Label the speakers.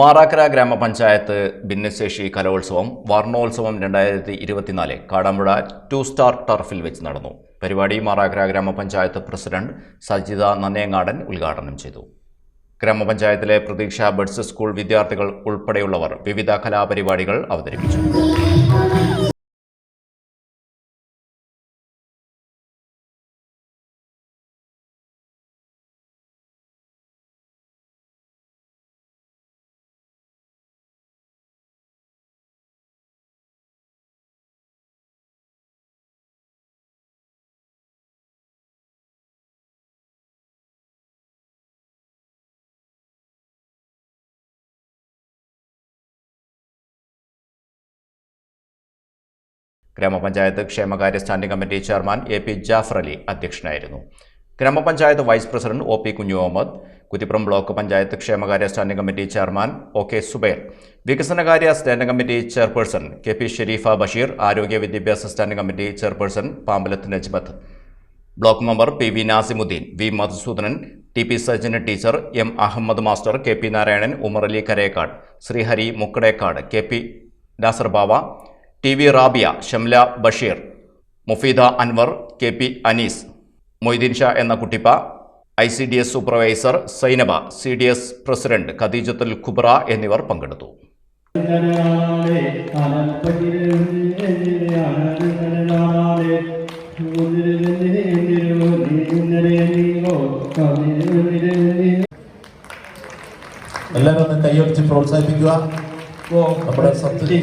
Speaker 1: മാറാക്കര ഗ്രാമപഞ്ചായത്ത് ഭിന്നശേഷി കലോത്സവം വർണോത്സവം രണ്ടായിരത്തി ഇരുപത്തിനാല് കാടമ്പുഴ ടു സ്റ്റാർ ടർഫിൽ വെച്ച് നടന്നു. പരിപാടി മാറാക്കര ഗ്രാമപഞ്ചായത്ത് പ്രസിഡന്റ് സജിത നന്നേങ്ങാടൻ ഉദ്ഘാടനം ചെയ്തു. ഗ്രാമപഞ്ചായത്തിലെ പ്രതീക്ഷ ബഡ്സ് സ്കൂൾ വിദ്യാർത്ഥികൾ ഉൾപ്പെടെയുള്ളവർ വിവിധ കലാപരിപാടികൾ അവതരിപ്പിച്ചു. ഗ്രാമപഞ്ചായത്ത് ക്ഷേമകാര്യ standing committee chairman A P Jafar Ali അധ്യക്ഷനായിരുന്നു. ഗ്രാമപഞ്ചായത്ത് വൈസ് പ്രസിഡന്റ് ഒ പി കുഞ്ഞു മുഹമ്മദ് കുറ്റിപ്പുറം ബ്ലോക്ക് പഞ്ചായത്ത് ക്ഷേമകാര്യ standing committee chairman O K Zubair വികസനകാര്യ standing committee chairperson K P Sherifa Basheer ആരോഗ്യ വിദ്യാഭ്യാസ standing committee chairperson Pambalath Najmath. Block member P V Nasimuddin V Madhusudanan T P Sajina teacher M Ahammed master K P Narayanan Umar Ali Karekkad Sreehari Mukkadekkad K P Nasar Bava T V Rabiya Shamla Basheer Mufeeda Anwar K P Anees Moideen Sha എന്ന Kuttippa I C D S supervisor Zainaba C D S president Khadeejathul Khubra എന്നിവർ പങ്കെടുത്തു.
Speaker 2: എല്ലാവരും ഒന്ന് കൈയടിച്ച് പ്രോത്സാഹിപ്പിക്കുക. നമ്മുടെ സത്യ